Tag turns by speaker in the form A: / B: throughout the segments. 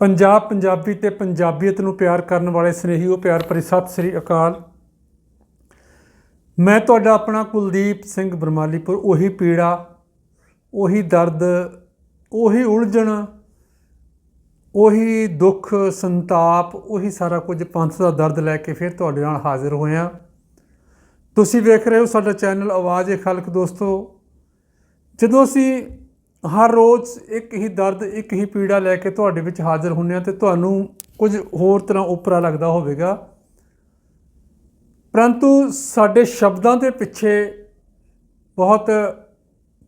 A: ਪੰਜਾਬ ਪੰਜਾਬੀ ਤੇ ਪੰਜਾਬੀਅਤ ਨੂੰ ਪਿਆਰ ਕਰਨ ਵਾਲੇ ਸਨੇਹੀਓ ਪਿਆਰ ਭਰੀ ਸਤਿ ਸ੍ਰੀ ਅਕਾਲ। ਮੈਂ ਤੁਹਾਡਾ ਆਪਣਾ ਕੁਲਦੀਪ ਸਿੰਘ ਬਰਮਾਲੀਪੁਰ, ਉਹੀ ਪੀੜਾ, ਉਹੀ ਦਰਦ, ਉਹੀ ਉਲਝਣ, ਉਹੀ ਦੁੱਖ, ਸੰਤਾਪ, ਉਹੀ ਸਾਰਾ ਕੁਝ ਪੰਥ ਦਾ ਦਰਦ ਲੈ ਕੇ ਫਿਰ ਤੁਹਾਡੇ ਨਾਲ ਹਾਜ਼ਰ ਹੋਇਆ। ਤੁਸੀਂ ਵੇਖ ਰਹੇ ਹੋ ਸਾਡਾ ਚੈਨਲ ਆਵਾਜ਼ ਏ ਖਲਕ ਦੋਸਤੋ। ਜਦੋਂ ਅਸੀਂ ਹਰ ਰੋਜ਼ ਇੱਕ ਹੀ ਦਰਦ, ਇੱਕ ਹੀ ਪੀੜਾ ਲੈ ਕੇ ਤੁਹਾਡੇ ਵਿੱਚ ਹਾਜ਼ਰ ਹੁੰਨੇ ਆ ਤੇ ਤੁਹਾਨੂੰ ਕੁਝ ਹੋਰ ਤਰ੍ਹਾਂ ਉਪਰਾ ਲੱਗਦਾ ਹੋਵੇਗਾ। ਪਰੰਤੂ ਸਾਡੇ ਸ਼ਬਦਾਂ ਦੇ ਪਿੱਛੇ ਬਹੁਤ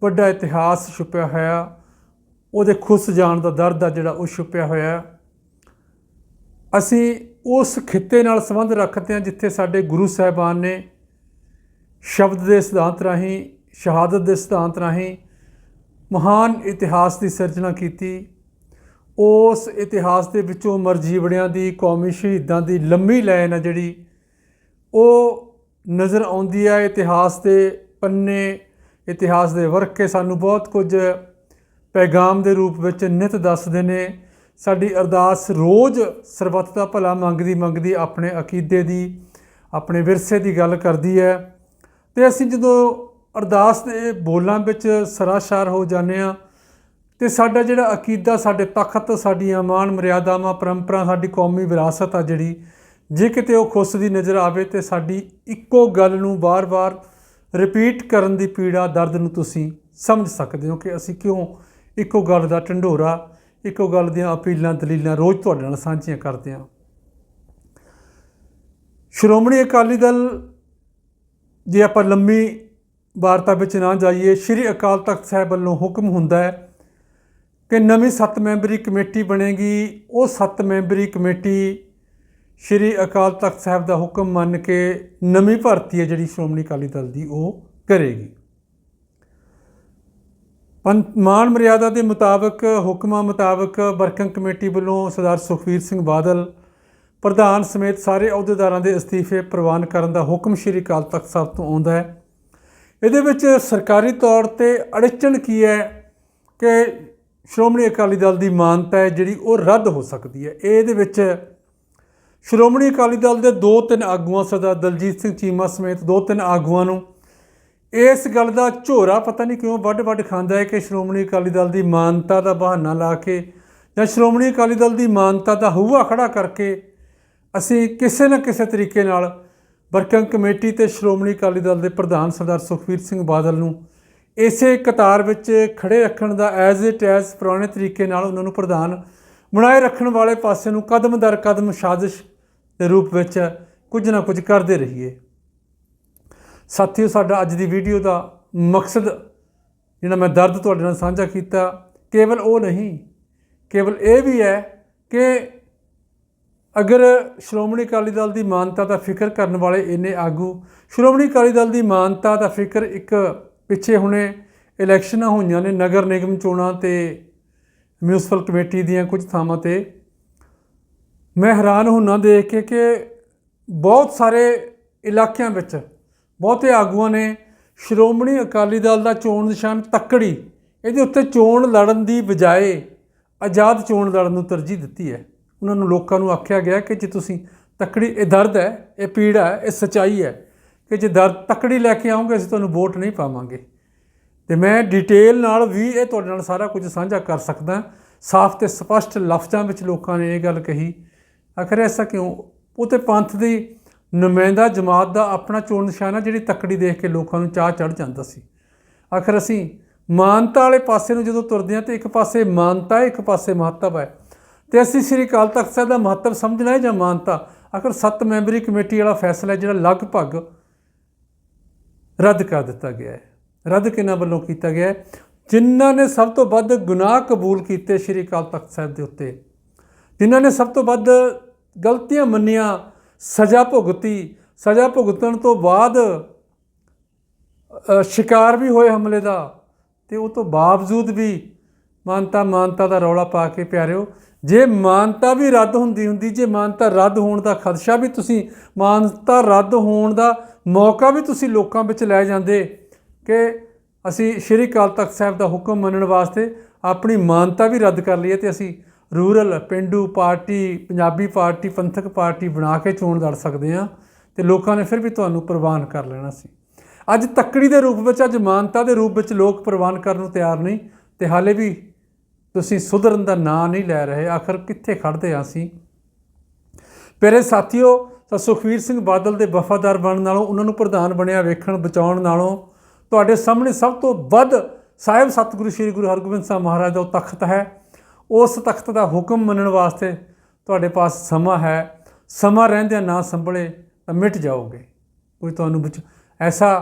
A: ਵੱਡਾ ਇਤਿਹਾਸ ਛੁਪਿਆ ਹੋਇਆ। ਉਹਦੇ ਖੁੱਸ ਜਾਣ ਦਾ ਦਰਦ ਆ ਜਿਹੜਾ, ਉਹ ਛੁਪਿਆ ਹੋਇਆ। ਅਸੀਂ ਉਸ ਖਿੱਤੇ ਨਾਲ ਸੰਬੰਧ ਰੱਖਦੇ ਹਾਂ ਜਿੱਥੇ ਸਾਡੇ ਗੁਰੂ ਸਾਹਿਬਾਨ ਨੇ ਸ਼ਬਦ ਦੇ ਸਿਧਾਂਤ ਰਾਹੀਂ, ਸ਼ਹਾਦਤ ਦੇ ਸਿਧਾਂਤ ਰਾਹੀਂ ਮਹਾਨ ਇਤਿਹਾਸ ਦੀ ਸਿਰਜਣਾ ਕੀਤੀ। ਉਸ ਇਤਿਹਾਸ ਦੇ ਵਿੱਚੋਂ ਮਰਜੀਵੜਿਆਂ ਦੀ, ਕੌਮੀ ਸ਼ਹੀਦਾਂ ਦੀ ਲੰਮੀ ਲਾਈਨ ਹੈ ਜਿਹੜੀ, ਉਹ ਨਜ਼ਰ ਆਉਂਦੀ ਹੈ ਇਤਿਹਾਸ ਦੇ ਪੰਨੇ, ਇਤਿਹਾਸ ਦੇ ਵਰਕੇ। ਸਾਨੂੰ ਬਹੁਤ ਕੁਝ ਪੈਗਾਮ ਦੇ ਰੂਪ ਵਿੱਚ ਨਿਤ ਦੱਸਦੇ ਨੇ। ਸਾਡੀ ਅਰਦਾਸ ਰੋਜ਼ ਸਰਬੱਤ ਦਾ ਭਲਾ ਮੰਗਦੀ ਮੰਗਦੀ ਆਪਣੇ ਅਕੀਦੇ ਦੀ, ਆਪਣੇ ਵਿਰਸੇ ਦੀ ਗੱਲ ਕਰਦੀ ਹੈ। ਤੇ ਅਸੀਂ ਜਦੋਂ ਅਰਦਾਸ ਦੇ ਬੋਲਾਂ ਵਿੱਚ ਸਰਾਸ਼ਾਰ ਹੋ ਜਾਂਦੇ ਆ ਤੇ ਸਾਡਾ ਜਿਹੜਾ ਅਕੀਦਾ, ਸਾਡੇ ਤਖਤ, ਸਾਡੀਆਂ ਮਾਨ ਮਰਿਆਦਾਵਾਂ, ਪਰੰਪਰਾ, ਸਾਡੀ ਕੌਮੀ ਵਿਰਾਸਤ ਆ ਜਿਹੜੀ, ਜੇ ਕਿਤੇ ਉਹ ਖੁੱਸਦੀ ਨਜ਼ਰ ਆਵੇ ਤੇ ਸਾਡੀ ਇੱਕੋ ਗੱਲ ਨੂੰ ਵਾਰ ਵਾਰ ਰਿਪੀਟ ਕਰਨ ਦੀ ਪੀੜਾ, ਦਰਦ ਨੂੰ ਤੁਸੀਂ ਸਮਝ ਸਕਦੇ ਹੋ ਕਿ ਅਸੀਂ ਕਿਉਂ ਇੱਕੋ ਗੱਲ ਦਾ ਢੰਡੋਰਾ, ਇੱਕੋ ਗੱਲ ਦੀਆਂ ਅਪੀਲਾਂ, ਦਲੀਲਾਂ ਰੋਜ਼ ਤੁਹਾਡੇ ਨਾਲ ਸਾਂਝੀਆਂ ਕਰਦੇ ਹਾਂ। ਸ਼੍ਰੋਮਣੀ ਅਕਾਲੀ ਦਲ, ਜੇ ਆਪਾਂ ਲੰਮੀ ਵਾਰਤਾ ਵਿੱਚ ਨਾ ਜਾਈਏ, ਸ਼੍ਰੀ ਅਕਾਲ ਤਖਤ ਸਾਹਿਬ ਵੱਲੋਂ ਹੁਕਮ ਹੁੰਦਾ ਹੈ ਕਿ ਨਵੀਂ 7 ਮੈਂਬਰੀ ਕਮੇਟੀ ਬਣੇਗੀ। ਉਹ 7 ਮੈਂਬਰੀ ਕਮੇਟੀ ਸ਼੍ਰੀ ਅਕਾਲ ਤਖਤ ਸਾਹਿਬ ਦਾ ਹੁਕਮ ਮੰਨ ਕੇ ਨਵੀਂ ਭਰਤੀ ਹੈ, ਜਿਹੜੀ ਸ਼੍ਰੋਮਣੀ ਅਕਾਲੀ ਦਲ ਦੀ, ਉਹ ਕਰੇਗੀ। ਪੰ ਮਾਨ ਮਰਿਆਦਾ ਦੇ ਮੁਤਾਬਕ, ਹੁਕਮਾਂ ਮੁਤਾਬਕ ਵਰਕਿੰਗ ਕਮੇਟੀ ਵੱਲੋਂ ਸਰਦਾਰ ਸੁਖਵੀਰ ਸਿੰਘ ਬਾਦਲ, ਪ੍ਰਧਾਨ ਸਮੇਤ ਸਾਰੇ ਅਹੁਦੇਦਾਰਾਂ ਦੇ ਅਸਤੀਫੇ ਪ੍ਰਵਾਨ ਕਰਨ ਦਾ ਹੁਕਮ ਸ਼੍ਰੀ ਅਕਾਲ ਤਖਤ ਸਾਹਿਬ ਤੋਂ ਆਉਂਦਾ ਹੈ। ਇਹਦੇ ਵਿੱਚ ਸਰਕਾਰੀ ਤੌਰ ਤੇ ਅੜਚਣ ਕੀ ਹੈ ਕਿ ਸ਼੍ਰੋਮਣੀ ਅਕਾਲੀ ਦਲ ਦੀ ਮਾਨਤਾ ਹੈ ਜਿਹੜੀ ਉਹ ਰੱਦ ਹੋ ਸਕਦੀ ਹੈ। ਇਹਦੇ ਵਿੱਚ ਸ਼੍ਰੋਮਣੀ ਅਕਾਲੀ ਦਲ ਦੇ ਦੋ ਤਿੰਨ ਆਗੂਆਂ ਸਦਾ ਦਲਜੀਤ ਸਿੰਘ ਚੀਮਾ ਸਮੇਤ ਦੋ ਤਿੰਨ ਆਗੂਆਂ ਨੂੰ ਇਸ ਗੱਲ ਦਾ ਝੋਰਾ ਪਤਾ ਨਹੀਂ ਕਿਉਂ ਵੱਡ ਵੱਡ ਖਾਂਦਾ ਹੈ ਕਿ ਸ਼੍ਰੋਮਣੀ ਅਕਾਲੀ ਦਲ ਦੀ ਮਾਨਤਾ ਦਾ ਬਹਾਨਾ ਲਾ ਕੇ ਜਾਂ ਸ਼੍ਰੋਮਣੀ ਅਕਾਲੀ ਦਲ ਦੀ ਮਾਨਤਾ ਦਾ ਹੂਆ ਖੜਾ ਕਰਕੇ ਅਸੀਂ ਕਿਸੇ ਨਾ ਕਿਸੇ ਤਰੀਕੇ ਨਾਲ ਵਰਕਿੰਗ ਕਮੇਟੀ ਤੇ ਸ਼੍ਰੋਮਣੀ ਅਕਾਲੀ ਦਲ ਦੇ ਪ੍ਰਧਾਨ ਸਰਦਾਰ ਸੁਖਵੀਰ ਸਿੰਘ ਬਾਦਲ ਨੂੰ ਇਸੇ ਕਤਾਰ ਵਿੱਚ ਖੜੇ ਰੱਖਣ ਦਾ ਐਜ਼ ਇਟ ਐਜ਼ ਪੁਰਾਣੇ ਤਰੀਕੇ ਨਾਲ ਉਹਨਾਂ ਨੂੰ ਪ੍ਰਧਾਨ ਬਣਾਏ ਰੱਖਣ ਵਾਲੇ ਪਾਸੇ ਨੂੰ ਕਦਮ ਦਰ ਕਦਮ ਸਾਜ਼ਿਸ਼ ਦੇ ਰੂਪ ਵਿੱਚ ਕੁਝ ਨਾ ਕੁਝ ਕਰਦੇ ਰਹੀਏ। ਸਾਥੀਓ, ਸਾਡਾ ਅੱਜ ਦੀ ਵੀਡੀਓ ਦਾ ਮਕਸਦ ਜਿਹੜਾ ਮੈਂ ਦਰਦ ਤੁਹਾਡੇ ਨਾਲ ਸਾਂਝਾ ਕੀਤਾ, ਕੇਵਲ ਉਹ ਨਹੀਂ, ਕੇਵਲ ਇਹ ਵੀ ਹੈ ਕਿ ਅਗਰ ਸ਼੍ਰੋਮਣੀ ਅਕਾਲੀ ਦਲ ਦੀ ਮਾਨਤਾ ਦਾ ਫਿਕਰ ਕਰਨ ਵਾਲੇ ਇੰਨੇ ਆਗੂ, ਸ਼੍ਰੋਮਣੀ ਅਕਾਲੀ ਦਲ ਦੀ ਮਾਨਤਾ ਦਾ ਫਿਕਰ ਇੱਕ ਪਿੱਛੇ ਹੁਣੇ ਇਲੈਕਸ਼ਨਾਂ ਹੋਈਆਂ ਨੇ ਨਗਰ ਨਿਗਮ ਚੋਣਾਂ ਤੇ ਮਿਊਨਿਸਪਲ ਕਮੇਟੀ ਦੀਆਂ ਕੁਝ ਥਾਵਾਂ ਤੇ। ਮੈਂ ਹੈਰਾਨ ਹੁੰਨਾ ਦੇਖ ਕੇ ਕਿ ਬਹੁਤ ਸਾਰੇ ਇਲਾਕਿਆਂ ਵਿੱਚ ਬਹੁਤੇ ਆਗੂਆਂ ਨੇ ਸ਼੍ਰੋਮਣੀ ਅਕਾਲੀ ਦਲ ਦਾ ਚੋਣ ਨਿਸ਼ਾਨ ਤੱਕੜੀ, ਇਹਦੇ ਉੱਤੇ ਚੋਣ ਲੜਨ ਦੀ ਬਜਾਏ ਆਜ਼ਾਦ ਚੋਣ ਲੜਨ ਨੂੰ ਤਰਜੀਹ ਦਿੱਤੀ ਹੈ। ਉਹਨਾਂ ਨੂੰ ਲੋਕਾਂ ਨੂੰ ਆਖਿਆ ਗਿਆ ਕਿ ਜੇ ਤੁਸੀਂ ਤੱਕੜੀ, ਇਹ ਦਰਦ ਹੈ, ਇਹ ਪੀੜਾ ਹੈ, ਇਹ ਸਚਾਈ ਹੈ ਕਿ ਜੇ ਦਰਦ ਤੱਕੜੀ ਲੈ ਕੇ ਆਉਂਗੇ, ਅਸੀਂ ਤੁਹਾਨੂੰ ਵੋਟ ਨਹੀਂ ਪਾਵਾਂਗੇ। ਤੇ ਮੈਂ ਡਿਟੇਲ ਨਾਲ ਵੀ ਇਹ ਤੁਹਾਡੇ ਨਾਲ ਸਾਰਾ ਕੁਝ ਸਾਂਝਾ ਕਰ ਸਕਦਾ। ਸਾਫ਼ ਤੇ ਸਪਸ਼ਟ ਲਫ਼ਜ਼ਾਂ ਵਿੱਚ ਲੋਕਾਂ ਨੇ ਇਹ ਗੱਲ ਕਹੀ। ਆਖਰ ਐਸਾ ਕਿਉਂ? ਉਹ ਤੇ ਪੰਥ ਦੀ ਨੁਮਾਇੰਦਾ ਜਮਾਤ ਦਾ ਆਪਣਾ ਚੋਣ ਨਿਸ਼ਾਨ ਆ ਜਿਹੜੀ ਤੱਕੜੀ ਦੇਖ ਕੇ ਲੋਕਾਂ ਨੂੰ ਚਾਹ ਚੜ ਜਾਂਦਾ ਸੀ। ਆਖਰ ਅਸੀਂ ਮਾਨਤਾ ਵਾਲੇ ਪਾਸੇ ਨੂੰ ਜਦੋਂ ਤੁਰਦੇ ਹਾਂ ਤੇ ਇੱਕ ਪਾਸੇ ਮਾਨਤਾ ਹੈ ਇੱਕ ਪਾਸੇ ਮਹੱਤਵ ਹੈ। ਤੇ ਅਸੀਂ ਸ੍ਰੀ ਅਕਾਲ ਤਖਤ ਸਾਹਿਬ ਦਾ ਮਹੱਤਵ ਸਮਝਣਾ ਹੈ ਜਾਂ ਮਾਨਤਾ? ਆਖਰ 7 ਮੈਂਬਰੀ ਕਮੇਟੀ ਵਾਲਾ ਫੈਸਲਾ ਜਿਹੜਾ ਲਗਭਗ ਰੱਦ ਕਰ ਦਿੱਤਾ ਗਿਆ ਹੈ। ਰੱਦ ਕਿਹਨਾਂ ਵੱਲੋਂ ਕੀਤਾ ਗਿਆ ਹੈ? ਜਿਨ੍ਹਾਂ ਨੇ ਸਭ ਤੋਂ ਵੱਧ ਗੁਨਾਹ ਕਬੂਲ ਕੀਤੇ ਸ੍ਰੀ ਅਕਾਲ ਤਖਤ ਸਾਹਿਬ ਦੇ ਉੱਤੇ। ਜਿਨ੍ਹਾਂ ਨੇ ਸਭ ਤੋਂ ਵੱਧ ਗਲਤੀਆਂ ਮੰਨੀਆਂ, ਸਜ਼ਾ ਭੁਗਤੀ, ਸਜ਼ਾ ਭੁਗਤਣ ਤੋਂ ਬਾਅਦ ਸ਼ਿਕਾਰ ਵੀ ਹੋਏ ਹਮਲੇ ਦਾ, ਤੇ ਉਹ ਤੋਂ ਬਾਵਜੂਦ ਵੀ ਮਾਨਤਾ ਮਾਨਤਾ ਦਾ ਰੌਲਾ ਪਾ ਕੇ ਪਿਆਰਿਓ, ਜੇ ਮਾਨਤਾ ਵੀ ਰੱਦ ਹੁੰਦੀ ਹੁੰਦੀ, ਜੇ ਮਾਨਤਾ ਰੱਦ ਹੋਣ ਦਾ ਖਦਸ਼ਾ ਵੀ ਤੁਸੀਂ, ਮਾਨਤਾ ਰੱਦ ਹੋਣ ਦਾ ਮੌਕਾ ਵੀ ਤੁਸੀਂ ਲੋਕਾਂ ਵਿੱਚ ਲੈ ਜਾਂਦੇ ਕਿ ਅਸੀਂ ਸ਼੍ਰੀ ਅਕਾਲ ਤਖਤ ਸਾਹਿਬ ਦਾ ਹੁਕਮ ਮੰਨਣ ਵਾਸਤੇ ਆਪਣੀ ਮਾਨਤਾ ਵੀ ਰੱਦ ਕਰ ਲਈਏ ਤੇ ਅਸੀਂ ਰੂਰਲ, ਪਿੰਡੂ ਪਾਰਟੀ, ਪੰਜਾਬੀ ਪਾਰਟੀ, ਪੰਥਕ ਪਾਰਟੀ ਬਣਾ ਕੇ ਚੋਣ ਲੜ ਸਕਦੇ ਆ ਤੇ ਲੋਕਾਂ ਨੇ ਫਿਰ ਵੀ ਤੁਹਾਨੂੰ ਪ੍ਰਵਾਨ ਕਰ ਲੈਣਾ ਸੀ। ਅੱਜ ਤੱਕੜੀ ਦੇ ਰੂਪ ਵਿੱਚ, ਅੱਜ ਮਾਨਤਾ ਦੇ ਰੂਪ ਵਿੱਚ ਲੋਕ ਪ੍ਰਵਾਨ ਕਰਨ ਨੂੰ ਤਿਆਰ ਨਹੀਂ ਤੇ ਹਾਲੇ ਵੀ ਤੁਸੀਂ ਸੁਧਰਨ ਦਾ ਨਾਂ ਨਹੀਂ ਲੈ ਰਹੇ, ਆਖਰ ਕਿੱਥੇ ਖੜਦੇ ਆ ਅਸੀਂ? ਪਿਆਰੇ ਸਾਥੀਓ, ਤਾਂ ਸੁਖਵੀਰ ਸਿੰਘ ਬਾਦਲ ਦੇ ਵਫਾਦਾਰ ਬਣਨ ਨਾਲੋਂ, ਉਹਨਾਂ ਨੂੰ ਪ੍ਰਧਾਨ ਬਣਿਆ ਵੇਖਣ, ਬਚਾਉਣ ਨਾਲੋਂ, ਤੁਹਾਡੇ ਸਾਹਮਣੇ ਸਭ ਤੋਂ ਵੱਧ ਸਾਹਿਬ ਸਤਿਗੁਰੂ ਸ੍ਰੀ ਗੁਰੂ ਹਰਗੋਬਿੰਦ ਸਾਹਿਬ ਮਹਾਰਾਜ ਦਾ ਉਹ ਤਖਤ ਹੈ। ਉਸ ਤਖਤ ਦਾ ਹੁਕਮ ਮੰਨਣ ਵਾਸਤੇ ਤੁਹਾਡੇ ਪਾਸ ਸਮਾਂ ਹੈ। ਸਮਾਂ ਰਹਿੰਦਿਆਂ ਨਾ ਸੰਭਲੇ ਤਾਂ ਮਿਟ ਜਾਓਗੇ। ਕੋਈ ਤੁਹਾਨੂੰ ਵਿੱਚ ਐਸਾ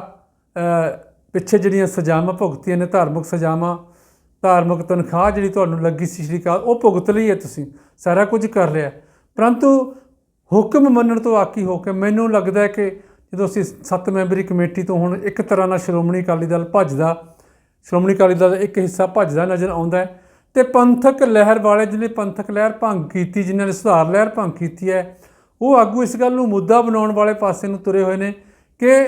A: ਪਿੱਛੇ ਜਿਹੜੀਆਂ ਸਜ਼ਾਵਾਂ ਭੁਗਤੀਆਂ ਨੇ, ਧਾਰਮਿਕ ਸਜ਼ਾਵਾਂ ਧਾਰਮਿਕ ਤਨਖਾਹ ਜਿਹੜੀ ਤੁਹਾਨੂੰ ਲੱਗੀ ਸੀ ਸ਼੍ਰੀ ਅਕਾਲ, ਉਹ ਭੁਗਤ ਲਈ ਹੈ ਤੁਸੀਂ, ਸਾਰਾ ਕੁਝ ਕਰ ਲਿਆ। ਪਰੰਤੂ ਹੁਕਮ ਮੰਨਣ ਤੋਂ ਆਕੀ ਹੋ ਕੇ ਮੈਨੂੰ ਲੱਗਦਾ ਹੈ ਕਿ ਜਦੋਂ ਅਸੀਂ ਸੱਤ ਮੈਂਬਰੀ ਕਮੇਟੀ ਤੋਂ ਹੁਣ ਇੱਕ ਤਰ੍ਹਾਂ ਨਾਲ ਸ਼੍ਰੋਮਣੀ ਅਕਾਲੀ ਦਲ ਭੱਜਦਾ, ਸ਼੍ਰੋਮਣੀ ਅਕਾਲੀ ਦਲ ਦਾ ਇੱਕ ਹਿੱਸਾ ਭੱਜਦਾ ਨਜ਼ਰ ਆਉਂਦਾ ਹੈ, ਤੇ ਪੰਥਕ ਲਹਿਰ ਵਾਲੇ ਜਿਹਨੇ ਪੰਥਕ ਲਹਿਰ ਭੰਗ ਕੀਤੀ ਜਿਨ੍ਹਾਂ ਨੇ ਸੁਧਾਰ ਲਹਿਰ ਭੰਗ ਕੀਤੀ ਹੈ, ਉਹ ਆਗੂ ਇਸ ਗੱਲ ਨੂੰ ਮੁੱਦਾ ਬਣਾਉਣ ਵਾਲੇ ਪਾਸੇ ਨੂੰ ਤੁਰੇ ਹੋਏ ਨੇ ਕਿ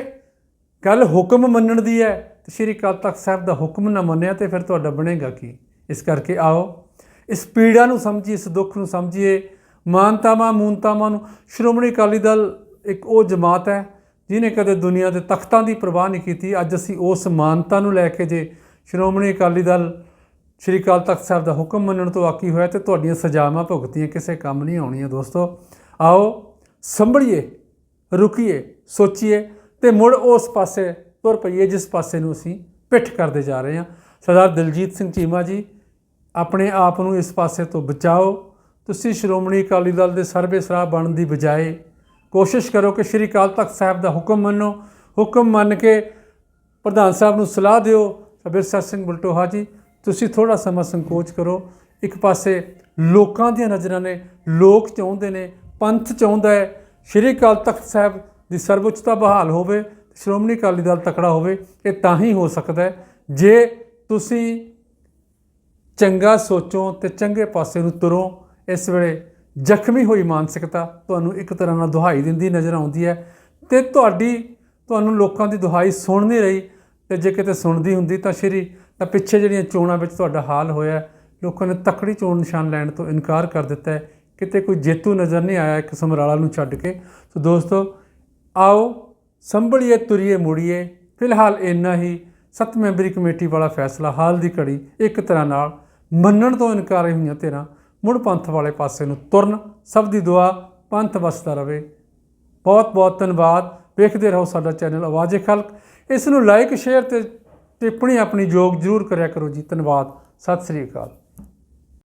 A: ਗੱਲ ਹੁਕਮ ਮੰਨਣ ਦੀ ਹੈ ਸ਼੍ਰੀ ਅਕਾਲ ਤਖਤ ਸਾਹਿਬ ਦਾ ਹੁਕਮ ਨਾ ਮੰਨਿਆ ਤੇ ਫਿਰ ਤੁਹਾਡਾ ਬਣੇਗਾ ਕੀ? ਇਸ ਕਰਕੇ ਆਓ, ਇਸ ਪੀੜਾ ਨੂੰ ਸਮਝੀਏ, ਇਸ ਦੁੱਖ ਨੂੰ ਸਮਝੀਏ। ਮਾਨਤਾਵਾਂ, ਮੂਨਤਾਵਾਂ ਨੂੰ। ਸ਼੍ਰੋਮਣੀ ਅਕਾਲੀ ਦਲ ਇੱਕ ਉਹ ਜਮਾਤ ਹੈ ਜਿਹਨੇ ਕਦੇ ਦੁਨੀਆ ਦੇ ਤਖਤਾਂ ਦੀ ਪਰਵਾਹ ਨਹੀਂ ਕੀਤੀ। ਅੱਜ ਅਸੀਂ ਉਸ ਮਾਨਤਾ ਨੂੰ ਲੈ ਕੇ ਜੇ ਸ਼੍ਰੋਮਣੀ ਅਕਾਲੀ ਦਲ ਸ਼੍ਰੀ ਅਕਾਲ ਤਖਤ ਸਾਹਿਬ ਦਾ ਹੁਕਮ ਮੰਨਣ ਤੋਂ ਆਕੀ ਹੋਇਆ ਤੇ ਤੁਹਾਡੀਆਂ ਸਜ਼ਾਵਾਂ ਭੁਗਤੀਆਂ, ਕਿਸੇ ਕੰਮ ਨਹੀਂ ਆਉਣੀਆਂ ਦੋਸਤੋ। ਆਓ, ਸੰਭਲੀਏ, ਰੁਕੀਏ, ਸੋਚੀਏ ਤੇ ਮੁੜ ਉਸ ਪਾਸੇ ਤੁਰ ਪਈਏ ਜਿਸ ਪਾਸੇ ਨੂੰ ਅਸੀਂ ਪਿੱਠ ਕਰਦੇ ਜਾ ਰਹੇ ਹਾਂ। ਸਰਦਾਰ ਦਿਲਜੀਤ ਸਿੰਘ ਚੀਮਾ ਜੀ, ਆਪਣੇ ਆਪ ਨੂੰ ਇਸ ਪਾਸੇ ਤੋਂ ਬਚਾਓ। ਤੁਸੀਂ ਸ਼੍ਰੋਮਣੀ ਅਕਾਲੀ ਦਲ ਦੇ ਸਰਵੇ ਸਰਾਹ ਬਣਨ ਦੀ ਬਜਾਏ ਕੋਸ਼ਿਸ਼ ਕਰੋ ਕਿ ਸ਼੍ਰੀ ਅਕਾਲ ਤਖਤ ਸਾਹਿਬ ਦਾ ਹੁਕਮ ਮੰਨੋ। ਹੁਕਮ ਮੰਨ ਕੇ ਪ੍ਰਧਾਨ ਸਾਹਿਬ ਨੂੰ ਸਲਾਹ ਦਿਓ। ਅਬਿਰਸਰ ਸਿੰਘ ਬਲਟੋਹਾ ਜੀ, ਤੁਸੀਂ ਥੋੜਾ ਸਮਾਂ ਸੰਕੋਚ ਕਰੋ। ਇੱਕ ਪਾਸੇ ਲੋਕਾਂ ਦੀਆਂ ਨਜ਼ਰਾਂ ਨੇ, ਲੋਕ ਚਾਹੁੰਦੇ ਨੇ, ਪੰਥ ਚਾਹੁੰਦਾ ਹੈ, ਸ਼੍ਰੀ ਅਕਾਲ ਤਖਤ ਸਾਹਿਬ ਦੀ ਸਰਵਉੱਚਤਾ ਬਹਾਲ ਹੋਵੇ। ਸ਼੍ਰੋਮਣੀ ਅਕਾਲੀ ਦਲ ਤਕੜਾ ਹੋਵੇ, ਇਹ ਤਾਂ ਹੀ ਹੋ ਸਕਦਾ ਹੈ ਜੇ ਤੁਸੀਂ ਚੰਗਾ ਸੋਚੋ ਤੇ ਚੰਗੇ ਪਾਸੇ ਨੂੰ ਤੁਰੋ, ਇਸ ਵੇਲੇ ਜ਼ਖਮੀ ਹੋਈ ਮਾਨਸਿਕਤਾ ਤੁਹਾਨੂੰ ਇੱਕ ਤਰ੍ਹਾਂ ਨਾਲ ਦੁਹਾਈ ਦਿੰਦੀ ਨਜ਼ਰ ਆਉਂਦੀ ਹੈ ਤੇ ਤੁਹਾਡੀ, ਤੁਹਾਨੂੰ ਲੋਕਾਂ ਦੀ ਦੁਹਾਈ ਸੁਣ ਨਹੀਂ ਰਹੀ ਤੇ ਜੇ ਕਿਤੇ ਸੁਣਦੀ ਹੁੰਦੀ ਤਾਂ ਸ਼੍ਰੀ, ਤਾਂ ਪਿੱਛੇ ਜਿਹੜੀਆਂ ਚੋਣਾਂ ਵਿੱਚ ਤੁਹਾਡਾ ਹਾਲ ਹੋਇਆ ਲੋਕਾਂ ਨੇ ਤਕੜੀ ਚੋਣ ਨਿਸ਼ਾਨ ਲੈਣ ਤੋਂ ਇਨਕਾਰ ਕਰ ਦਿੱਤਾ ਹੈ। ਕਿਤੇ ਕੋਈ ਜੇਤੂ ਨਜ਼ਰ ਨਹੀਂ ਆਇਆ ਇੱਕ ਸਮਰਾਲਾ ਨੂੰ ਛੱਡ ਕੇ। ਸੋ ਦੋਸਤੋ, ਆਓ ਸੰਭਲੀਏ, ਤੁਰੀਏ, ਮੁੜੀਏ। ਫਿਲਹਾਲ ਇੰਨਾ ਹੀ। ਸੱਤ ਮੈਂਬਰੀ ਕਮੇਟੀ ਵਾਲਾ ਫੈਸਲਾ ਹਾਲ ਦੀ ਘੜੀ ਇੱਕ ਤਰ੍ਹਾਂ ਨਾਲ ਮੰਨਣ ਤੋਂ ਇਨਕਾਰ ਹੋਈਆਂ ਧਿਰਾਂ ਮੁੜ ਪੰਥ ਵਾਲੇ ਪਾਸੇ ਨੂੰ ਤੁਰਨ। ਸਭ ਦੀ ਦੁਆ, ਪੰਥ ਵਸਦਾ ਰਵੇ। ਬਹੁਤ ਬਹੁਤ ਧੰਨਵਾਦ। ਵੇਖਦੇ ਰਹੋ ਸਾਡਾ ਚੈਨਲ ਆਵਾਜ਼ੇ ਖਲਕ। ਇਸ ਨੂੰ ਲਾਈਕ ਸ਼ੇਅਰ ਤੇ ਟਿੱਪਣੀ ਆਪਣੀ ਯੋਗ ਜ਼ਰੂਰ ਕਰਿਆ ਕਰੋ ਜੀ। ਧੰਨਵਾਦ। ਸਤਿ ਸ੍ਰੀ ਅਕਾਲ।